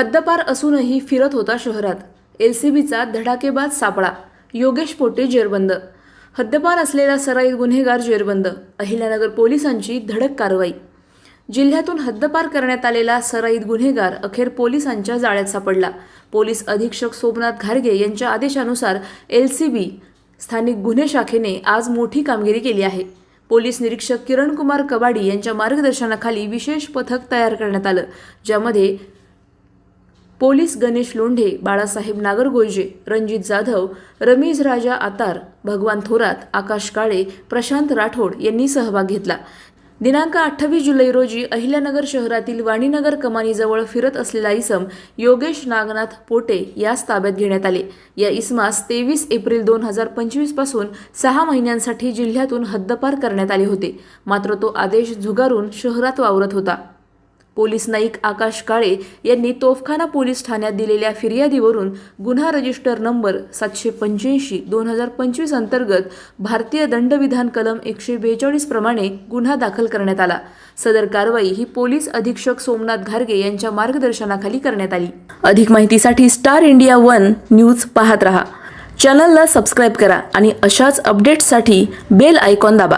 हद्दपार असूनही फिरत होता शहरात. एल सी बीचा धडाकेबाज सापळा. योगेश पोटे जेरबंद. हद्दपार असलेला सराईत गुन्हेगार जेरबंद. अहिल्यानगर पोलिसांची धडक कारवाई. जिल्ह्यातून हद्दपार करण्यात आलेला सराईत गुन्हेगार अखेर पोलिसांच्या जाळ्यात सापडला. पोलीस अधीक्षक सोमनाथ घारगे यांच्या आदेशानुसार एल सी बी स्थानिक गुन्हे शाखेने आज मोठी कामगिरी केली आहे. पोलीस निरीक्षक किरणकुमार कबाडी यांच्या मार्गदर्शनाखाली विशेष पथक तयार करण्यात आलं ज्यामध्ये पोलीस गणेश लोंढे बाळासाहेब नागरगोजे रणजित जाधव रमीज राजा आतार भगवान थोरात आकाश काळे प्रशांत राठोड यांनी सहभाग घेतला. दिनांक अठ्ठावीस जुलै रोजी अहिल्यानगर शहरातील वाणीनगर कमानीजवळ फिरत असलेला इसम योगेश नागनाथ पोटे यास ताब्यात घेण्यात आले. या इसमास तेवीस एप्रिल दोन हजार पंचवीसपासून सहा महिन्यांसाठी जिल्ह्यातून हद्दपार करण्यात आले होते. मात्र तो आदेश झुगारून शहरात वावरत होता. पोलीस नाईक आकाश काळे यांनी तोफखाना पोलीस ठाण्यात दिलेल्या फिर्यादीवरून गुन्हा रजिस्टर नंबर सातशे पंच्याऐंशी दोन हजार पंचवीस अंतर्गत भारतीय दंडविधान कलम एकशे बेचाळीस प्रमाणे गुन्हा दाखल करण्यात आला. सदर कारवाई ही पोलीस अधीक्षक सोमनाथ घारगे यांच्या मार्गदर्शनाखाली करण्यात आली. अधिक माहितीसाठी स्टार इंडिया वन न्यूज पाहत रहा. चॅनलला सबस्क्राईब करा आणि अशाच अपडेट्ससाठी बेल आयकॉन दाबा.